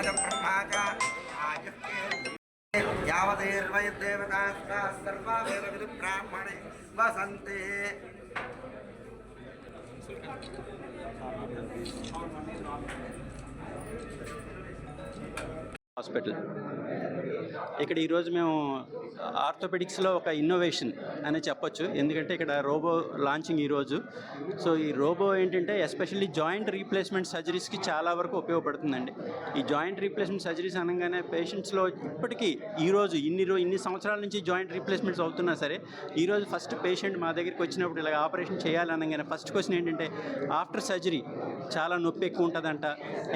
परब्रह्मा च यावदैर्वयदेवतास्ताः सर्वा वेदविदुब्राह्मणे वसन्ति Thank you. హాస్పిటల్. ఇక్కడ ఈరోజు మేము ఆర్థోపెడిక్స్లో ఒక ఇన్నోవేషన్ అని చెప్పొచ్చు. ఎందుకంటే ఇక్కడ రోబో లాంచింగ్ ఈరోజు సో ఈ రోబో ఏంటంటే ఎస్పెషల్లీ జాయింట్ రీప్లేస్మెంట్ సర్జరీస్కి చాలా వరకు ఉపయోగపడుతుందండి. ఈ జాయింట్ రీప్లేస్మెంట్ సర్జరీస్ అనగానే పేషెంట్స్లో ఇప్పటికీ ఈరోజు ఇన్ని రో ఇన్ని సంవత్సరాల నుంచి జాయింట్ రీప్లేస్మెంట్స్ అవుతున్నా సరే ఈరోజు ఫస్ట్ పేషెంట్ మా దగ్గరికి వచ్చినప్పుడు ఇలా ఆపరేషన్ చేయాలనగానే ఫస్ట్ క్వశ్చన్ ఏంటంటే ఆఫ్టర్ సర్జరీ చాలా నొప్పి ఎక్కువ ఉంటుందంట.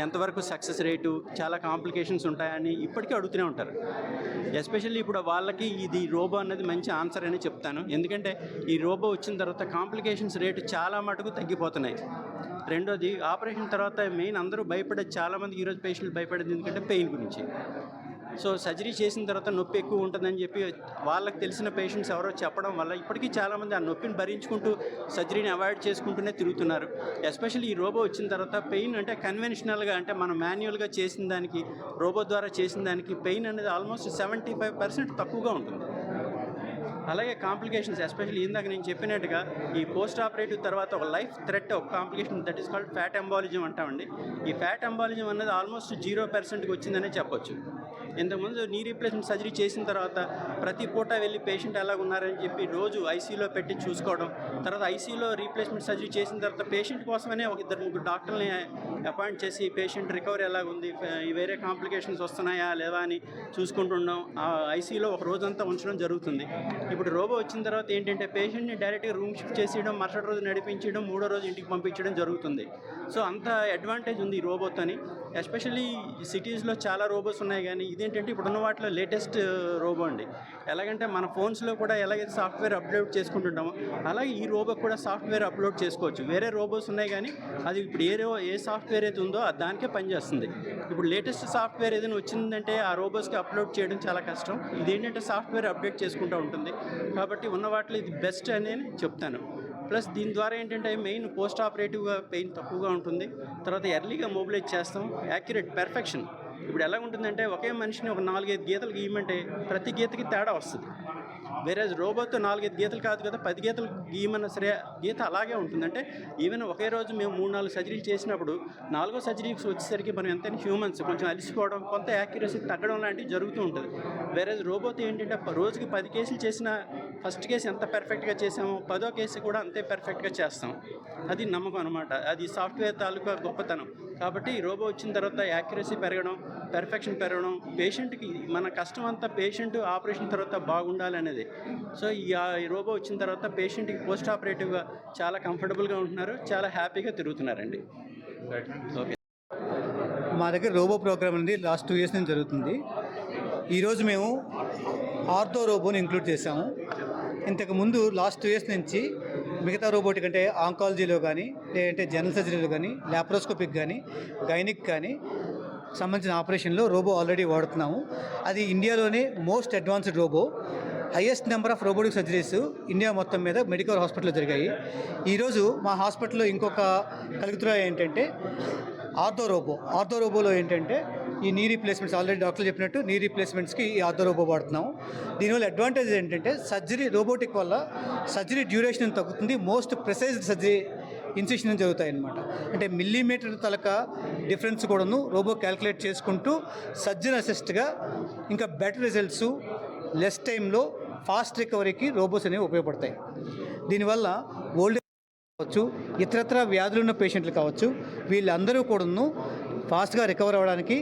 ఎంతవరకు సక్సెస్ రేటు? చాలా కాంప్లికేషన్స్ ఉంటాయి. అని ఇప్పటికీ అడుగుతూనే ఉంటారు. ఎస్పెషల్లీ ఇప్పుడు వాళ్ళకి ఇది రోబో అన్నది మంచి ఆన్సర్ అని చెప్తాను. ఎందుకంటే ఈ రోబో వచ్చిన తర్వాత కాంప్లికేషన్స్ రేటు చాలా మటుకు తగ్గిపోతున్నాయి. రెండోది ఆపరేషన్ తర్వాత మెయిన్ అందరూ భయపడేది చాలామంది ఈరోజు పేషెంట్లు భయపడేది ఎందుకంటే పెయిన్ గురించి. సో సర్జరీ చేసిన తర్వాత నొప్పి ఎక్కువ ఉంటుందని చెప్పి వాళ్ళకి తెలిసిన పేషెంట్స్ ఎవరో చెప్పడం వల్ల ఇప్పటికీ చాలామంది ఆ నొప్పిని భరించుకుంటూ సర్జరీని అవాయిడ్ చేసుకుంటూనే తిరుగుతున్నారు. ఎస్పెషల్లీ ఈ రోబో వచ్చిన తర్వాత పెయిన్ అంటే కన్వెన్షనల్గా అంటే మనం మాన్యువల్గా చేసిన దానికి రోబో ద్వారా చేసిన దానికి పెయిన్ అనేది ఆల్మోస్ట్ సెవెంటీ ఫైవ్ పర్సెంట్ తక్కువగా ఉంటుంది. అలాగే కాంప్లికేషన్స్ ఎస్పెషల్లీ ఇందాక నేను చెప్పినట్టుగా ఈ పోస్ట్ ఆపరేటివ్ తర్వాత ఒక లైఫ్ థ్రెట్ ఒక complication that is called fat embolism అంటామండి. ఈ ఫ్యాట్ ఎంబాలిజం అనేది ఆల్మోస్ట్ జీరో పర్సెంట్కి వచ్చిందనే చెప్పొచ్చు. ఇంతకుముందు నీ రీప్లేస్మెంట్ సర్జరీ చేసిన తర్వాత ప్రతి పూట వెళ్ళి పేషెంట్ ఎలా ఉన్నారని చెప్పి రోజు ఐసీయూలో పెట్టి చూసుకోవడం తర్వాత ఐసీయూలో రీప్లేస్మెంట్ సర్జరీ చేసిన తర్వాత పేషెంట్ కోసమనే ఒక ఇద్దరు ముగ్గురు డాక్టర్ని అపాయింట్ చేసి పేషెంట్ రికవరీ ఎలా ఉంది వేరే కాంప్లికేషన్స్ వస్తున్నాయా లేవా అని చూసుకుంటుండడం ఆ ఐసీయూలో ఒక రోజంతా ఉంచడం జరుగుతుంది. ఇప్పుడు రోబో వచ్చిన తర్వాత ఏంటంటే పేషెంట్ని డైరెక్ట్గా రూమ్ షిఫ్ట్ చేసేయడం మరుసటి రోజు నడిపించడం మూడో రోజు ఇంటికి పంపించడం జరుగుతుంది. సో అంత అడ్వాంటేజ్ ఉంది ఈ రోబోతోని ఎస్పెషల్లీ సిటీస్లో చాలా రోబోస్ ఉన్నాయి కానీ ఇదేంటంటే ఇప్పుడున్న వాటిలో లేటెస్ట్ రోబో uh, అండి. ఎలాగంటే మన ఫోన్స్లో కూడా ఎలాగైతే సాఫ్ట్వేర్ అప్లోడ్ చేసుకుంటుంటామో అలాగే ఈ రోబో కూడా సాఫ్ట్వేర్ అప్లోడ్ చేసుకోవచ్చు. వేరే రోబోస్ ఉన్నాయి కానీ అది ఇప్పుడు ఏ రో ఏ సాఫ్ట్వేర్ అయితే ఉందో అది దానికే పనిచేస్తుంది. ఇప్పుడు లేటెస్ట్ సాఫ్ట్వేర్ ఏదైనా వచ్చిందంటే ఆ రోబోస్కి అప్లోడ్ చేయడం చాలా కష్టం. ఇదేంటంటే సాఫ్ట్వేర్ అప్డేట్ చేసుకుంటూ ఉంటుంది. కాబట్టి ఉన్న వాటిలో ఇది బెస్ట్ అని నేను చెప్తాను. ప్లస్ దీని ద్వారా ఏంటంటే మెయిన్ పోస్ట్ ఆపరేటివ్గా పెయిన్ తక్కువగా ఉంటుంది. తర్వాత ఎర్లీగా మొబిలైజ్ చేస్తాం. Accurate perfection. ఇప్పుడు ఎలా ఉంటుందంటే ఒకే మనిషిని ఒక నాలుగైదు గీతలు గీయమంటే ప్రతి గీతకి తేడా వస్తుంది. వేరే రోబోతో నాలుగైదు గీతలు కాదు కదా పది గీతలు గీయమన్న సరే గీత అలాగే ఉంటుంది అంటే ఈవెన్ ఒకే రోజు మేము మూడు నాలుగు సర్జరీలు చేసినప్పుడు నాలుగో సర్జరీకి వచ్చేసరికి మనం ఎంతైనా హ్యూమన్స్ కొంచెం అలిసిపోవడం కొంత యాక్యురసీ తగ్గడం లాంటివి జరుగుతూ ఉంటుంది. వేరే రోబోతో ఏంటంటే రోజుకి పది కేసులు చేసిన ఫస్ట్ కేసు ఎంత పెర్ఫెక్ట్గా చేసామో పదో కేసు కూడా అంతే పెర్ఫెక్ట్గా చేస్తాం. అది నమ్మకం అనమాట అది సాఫ్ట్వేర్ తాలూకా గొప్పతనం. కాబట్టి ఈ రోబో వచ్చిన తర్వాత యాక్యురసీ పెరగడం పెర్ఫెక్షన్ పెరగడం పేషెంట్కి మన కష్టం అంతా పేషెంట్ ఆపరేషన్ తర్వాత బాగుండాలి అనేది. సో ఈ రోబో వచ్చిన తర్వాత పేషెంట్కి పోస్ట్ ఆపరేటివ్గా చాలా కంఫర్టబుల్గా ఉంటున్నారు చాలా హ్యాపీగా తిరుగుతున్నారండి. ఓకే. మా దగ్గర రోబో ప్రోగ్రామ్ అనేది లాస్ట్ టూ ఇయర్స్ నుంచి జరుగుతుంది. ఈరోజు మేము ఆర్థో రోబోని ఇంక్లూడ్ చేసాము ఇంతకు ముందు లాస్ట్ టూ ఇయర్స్ నుంచి మిగతా రోబోటిక్ అంటే ఆంకాలజీలో కానీ లేదంటే జనరల్ సర్జరీలో కానీ ల్యాప్రోస్కోపిక్ కానీ గైనిక్ కానీ సంబంధించిన ఆపరేషన్లో రోబో ఆల్రెడీ వాడుతున్నాము. అది ఇండియాలోనే most advanced robo. Highest number of robotic surgeries India మొత్తం మీద మెడికల్ హాస్పిటల్లో జరిగాయి. ఈరోజు మా హాస్పిటల్లో ఇంకొక కలుగుతురా ఏంటంటే ఆర్థో రోబో. ఆర్థో రోబోలో ఏంటంటే ఈ నీ రీప్లేస్మెంట్స్ ఆల్రెడీ డాక్టర్ చెప్పినట్టు నీ రీప్లేస్మెంట్స్కి ఈ ఆర్థో రోబో వాడుతున్నాము దీనివల్ల అడ్వాంటేజ్ ఏంటంటే సర్జరీ రోబోటిక్ వల్ల సర్జరీ డ్యూరేషన్ తగ్గుతుంది. మోస్ట్ ప్రిసైజ్డ్ సర్జరీ ఇన్సిషన్ జరుగుతాయి అన్నమాట అంటే మిల్లీమీటర్ తలక డిఫరెన్స్ కూడాను రోబో క్యాలిక్యులేట్ చేసుకుంటూ సర్జన్ అసిస్ట్గా ఇంకా బెటర్ రిజల్ట్స్ లెస్ టైంలో ఫాస్ట్ రికవరీకి రోబోస్ అనేవి ఉపయోగపడతాయి. దీనివల్ల ఓల్డ్ కావచ్చు ఇతరత్ర వ్యాధులు ఉన్న పేషెంట్లు కావచ్చు వీళ్ళందరూ కూడాను ఫాస్ట్గా రికవర్ అవ్వడానికి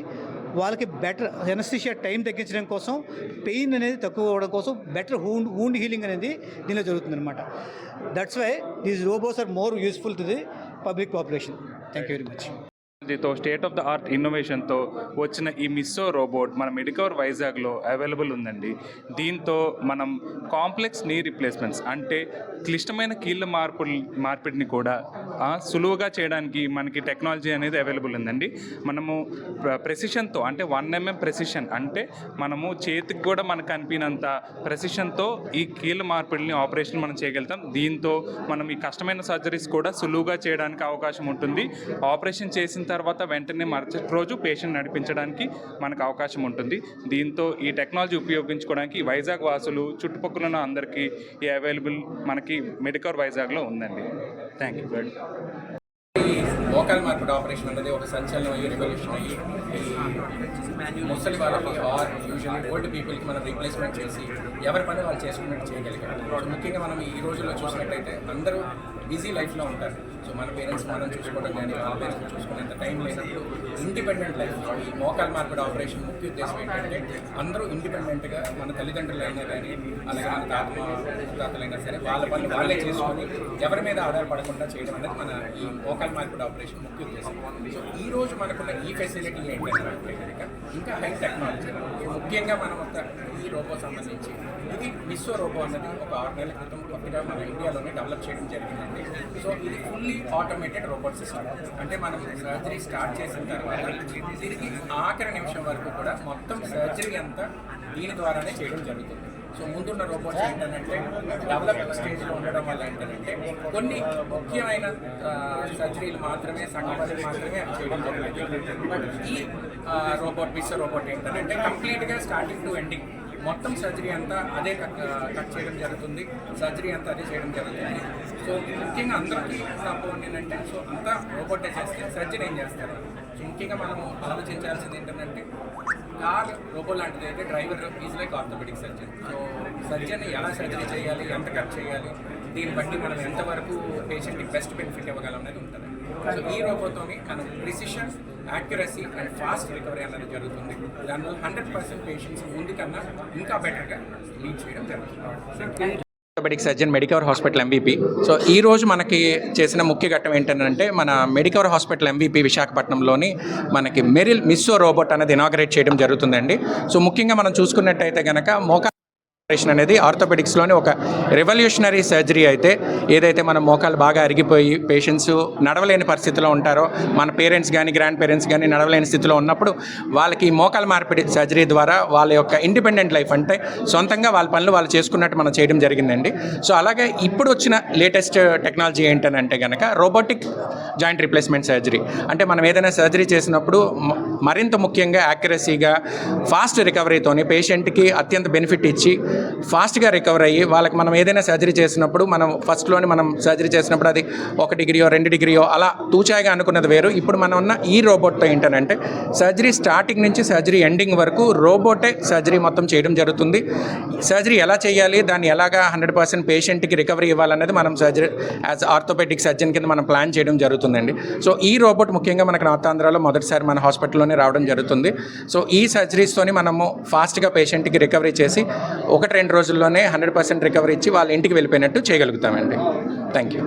వాళ్ళకి బెటర్ ఎనస్థిషియా టైం తగ్గించడం కోసం పెయిన్ అనేది తక్కువ అవ్వడం కోసం బెటర్ హూండ్ వూండ్ హీలింగ్ అనేది దీనిలో జరుగుతుంది అనమాట that's why these robots are more useful to the public population thank you very much టెక్నాలజీతో స్టేట్ ఆఫ్ ద ఆర్ట్ ఇన్నోవేషన్తో వచ్చిన ఈ మిస్సో రోబోట్ మన మెడికవర్ వైజాగ్లో అవైలబుల్ ఉందండి. దీంతో మనం కాంప్లెక్స్ నీ రిప్లేస్మెంట్స్ అంటే క్లిష్టమైన కీళ్ళ మార్పు మార్పిడిని కూడా సులువుగా చేయడానికి మనకి టెక్నాలజీ అనేది అవైలబుల్ ఉందండి. మనము ప్రెసిషన్తో అంటే వన్ ఎంఎం ప్రెసిషన్ అంటే మనము చేతికి కూడా మనకు కనిపినంత ప్రెసిషన్తో ఈ కీళ్ళ మార్పిడిని ఆపరేషన్ మనం చేయగలుగుతాం. దీంతో మనం ఈ కష్టమైన సర్జరీస్ కూడా సులువుగా చేయడానికి అవకాశం ఉంటుంది. ఆపరేషన్ చేసిన తర్వాత వెంటనే మరుసటి రోజు పేషెంట్ నడిపించడానికి మనకు అవకాశం ఉంటుంది. దీంతో ఈ టెక్నాలజీ ఉపయోగించుకోవడానికి వైజాగ్ వాసులు చుట్టుపక్కల ఉన్న అందరికీ ఈ అవైలబుల్ మనకి మెడికల్ వైజాగ్లో ఉందండి. Thank you local market operation అనేది ఒక సంచలనం అయ్యి రెవల్యూషన్ అయ్యి ముసలి వాళ్ళకి ఆర్ యూజువల్లీ ఓల్డ్ పీపుల్కి మనం రీప్లేస్మెంట్ చేసి ఎవరి పని వాళ్ళు చేసుకున్నట్టు చేయగలిగారు. ముఖ్యంగా మనం ఈ రోజుల్లో చూసినట్టయితే అందరూ బిజీ లైఫ్లో ఉంటారు. సో మన పేరెంట్స్ మనం చూసుకోవడం కానీ మా పేరెంట్స్ చూసుకునేంత టైం లేనప్పుడు ఇండిపెండెంట్ లైఫ్. ఈ మోకాల్ మార్పిడి ఆపరేషన్ ముఖ్య ఉద్దేశం ఏంటంటే అందరూ ఇండిపెండెంట్గా మన తల్లిదండ్రులు అయినా కానీ అలాగే మన తాత తాతలైనా సరే వాళ్ళ పనులు వాళ్ళే చేసుకొని ఎవరి మీద ఆధారపడకుండా చేయడం అనేది మన ఈ మోకాల్ మార్పిడి ఆపరేషన్ ముఖ్య ఉద్దేశం. సో ఈ రోజు మనకున్న ఈ ఫెసిలిటీ ఏంటంటే కనుక ఇంకా హై టెక్నాలజీ. ముఖ్యంగా మనం ఒక ఈ రోబో సంబంధించి ఇది విశ్వరూపం రోబో అన్నది ఒక ఆరు నెలల క్రితం కొత్తగా మన ఇండియాలోనే డెవలప్ చేయడం జరిగిందండి. సో ఇది ఫుల్లీ ఆటోమేటెడ్ రోబోట్ సిస్టమ్ అంటే మనం సర్జరీ స్టార్ట్ చేసిన తర్వాత దీనికి ఆఖరి నిమిషం వరకు కూడా మొత్తం సర్జరీ అంతా దీని ద్వారానే చేయడం జరుగుతుంది. సో ముందున్న రోబోట్స్ ఏంటంటే డెవలప్ స్టేజ్లో ఉండడం వల్ల ఏంటంటే కొన్ని ముఖ్యమైన సర్జరీలు మాత్రమే సగం వరకు మాత్రమే చేయడం జరుగుతుంది. బట్ ఈ రోబోట్ విశ్వ రోబోట్ ఏంటంటే కంప్లీట్గా స్టార్టింగ్ టు ఎండింగ్ మొత్తం సర్జరీ అంతా అదే కట్ కట్ చేయడం జరుగుతుంది. సర్జరీ అంతా అదే చేయడం జరుగుతుంది. సో ముఖ్యంగా అందరికీ నా ఏంటంటే సో అంతా రోబోటే చేస్తే సర్జరీ ఏం చేస్తారు? సో ముఖ్యంగా మనం ఆలోచించాల్సింది ఏంటంటే కార్ రోబో లాంటిది అయితే driver is like orthopaedic surgeon. So surgeon ఎలా సర్జరీ చేయాలి ఎంత కట్ చేయాలి దీన్ని బట్టి మనం ఎంతవరకు పేషెంట్కి బెస్ట్ బెనిఫిట్ ఇవ్వగలం అనేది ఉంటుంది. సో ఈ రోబోతోని మనం precision accuracy and fast recovery అనేది జరుగుతుంది. దానివల్ల హండ్రెడ్ పర్సెంట్ పేషెంట్స్ ముందు కన్నా ఇంకా బెటర్గా రీచ్ చేయడం జరుగుతుంది. Orthopaedic surgeon Medicover hospital MVP so ఈ రోజు మనకి చేసిన ముఖ్య ఘట్టం ఏంటంటే మన మెడికవర్ హాస్పిటల్ ఎంబీపీ విశాఖపట్నంలోని మనకి మెరిల్ మిస్సో రోబోట్ అనేది ఇనాగరేట్ చేయడం జరుగుతుందండి. సో ముఖ్యంగా మనం చూసుకున్నట్టయితే కనుక మోకా ఆపరేషన్ అనేది ఆర్థోపెడిక్స్లోని ఒక రెవల్యూషనరీ సర్జరీ అయితే ఏదైతే మన మోకాలు బాగా అరిగిపోయి పేషెంట్స్ నడవలేని పరిస్థితిలో ఉంటారో మన పేరెంట్స్ కానీ గ్రాండ్ పేరెంట్స్ కానీ నడవలేని స్థితిలో ఉన్నప్పుడు వాళ్ళకి మోకాలు మార్పిడి సర్జరీ ద్వారా వాళ్ళ యొక్క ఇండిపెండెంట్ లైఫ్ అంటే సొంతంగా వాళ్ళ పనులు వాళ్ళు చేసుకున్నట్టు మనం చేయడం జరిగిందండి. సో అలాగే ఇప్పుడు వచ్చిన లేటెస్ట్ టెక్నాలజీ ఏంటనంటే కనుక రోబోటిక్ జాయింట్ రిప్లేస్మెంట్ సర్జరీ అంటే మనం ఏదైనా సర్జరీ చేసినప్పుడు మరింత ముఖ్యంగా యాక్యురసీగా ఫాస్ట్ రికవరీతోని పేషెంట్కి అత్యంత బెనిఫిట్ ఇచ్చి ఫాస్ట్గా రికవర్ అయ్యి వాళ్ళకి మనం ఏదైనా సర్జరీ చేసినప్పుడు మనం ఫస్ట్లోని మనం సర్జరీ చేసినప్పుడు అది ఒక డిగ్రీయో రెండు డిగ్రీయో అలా తూచాయిగా అనుకున్నది వేరు. ఇప్పుడు మనం ఉన్న ఈ రోబోట్తో ఏంటంటే సర్జరీ స్టార్టింగ్ నుంచి సర్జరీ ఎండింగ్ వరకు రోబోటే సర్జరీ మొత్తం చేయడం జరుగుతుంది. సర్జరీ ఎలా చేయాలి దాన్ని ఎలాగా హండ్రెడ్ పర్సెంట్ పేషెంట్కి రికవరీ ఇవ్వాలనేది మనం సర్జరీ యాజ్ ఆర్థోపెడిక్ సర్జన్ కింద మనం ప్లాన్ చేయడం జరుగుతుందండి. సో ఈ రోబోట్ ముఖ్యంగా మనకు నార్త్ ఆంధ్రాలో మొదటిసారి మన హాస్పిటల్లోనే రావడం జరుగుతుంది. సో ఈ సర్జరీస్తోని మనము ఫాస్ట్గా పేషెంట్కి రికవరీ చేసి ఒకటి రెండు రోజుల్లోనే హండ్రెడ్ పర్సెంట్ రికవరీ ఇచ్చి వాళ్ళ ఇంటికి వెళ్ళిపోయినట్టు చేయగలుగుతామండి. Thank you.